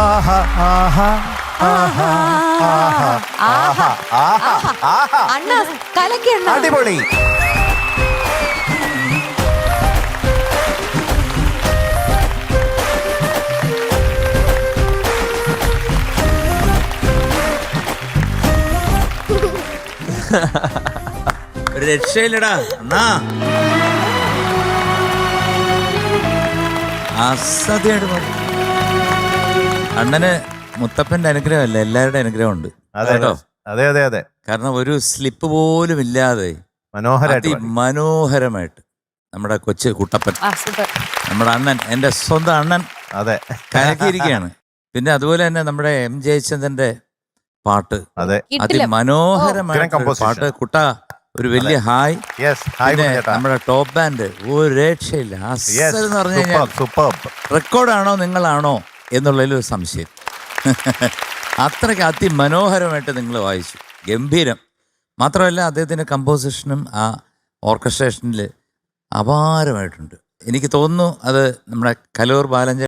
ആഹാ ആഹാ ആഹാ ആഹാ ആഹാ ആഹാ അണ്ണ കലക്കി അണ്ണ. അടിപൊളി. ഒരു രക്ഷയില്ലടാ എന്നാ അസാധ്യമായിട്ട് പാടി. അണ്ണന് മുത്തപ്പന്റെ അനുഗ്രഹമല്ല എല്ലാവരുടെ അനുഗ്രഹമുണ്ട്. അതെ കേട്ടോ? അതെ അതെ അതെ. കാരണം ഒരു സ്ലിപ്പ് പോലും ഇല്ലാതെ മനോഹരായിട്ട് മനോഹരമായിട്ട് നമ്മുടെ കൊച്ചു കുട്ടപ്പൻ ആ സൂപ്പർ നമ്മുടെ അണ്ണൻ എന്റെ സ്വന്തം അണ്ണൻ അതെ. കലക്കിയിരിക്കുകയാണ് പിന്നെ അതുപോലെ തന്നെ നമ്മുടെ എം ജയചന്ദ്രന്റെ പാട്ട്. അതെ. അതിമനോഹരമായ പാട്ട്. കുട്ട ഒരു വലിയ ഹായ്. പിന്നെ നമ്മുടെ ടോപ്പ് ബാൻഡ് ഒരു രക്ഷയില്ല. റെക്കോർഡ് അസൽ എന്ന് പറഞ്ഞു കഴിഞ്ഞാൽ സൂപ്പർ റെക്കോർഡാണോ നിങ്ങളാണോ? എന്നുള്ളതിൽ ഒരു സംശയം. അത്രയ്ക്ക് അതിമനോഹരമായിട്ട് നിങ്ങൾ വായിച്ചു. ഗംഭീരം. മാത്രമല്ല അദ്ദേഹത്തിന്റെ കമ്പോസിഷനും ആ ഓർക്കസ്ട്രേഷനിൽ അപാരമായിട്ടുണ്ട്. എനിക്ക് തോന്നുന്നു അത് നമ്മുടെ കലൂർ ബാലഞ്ച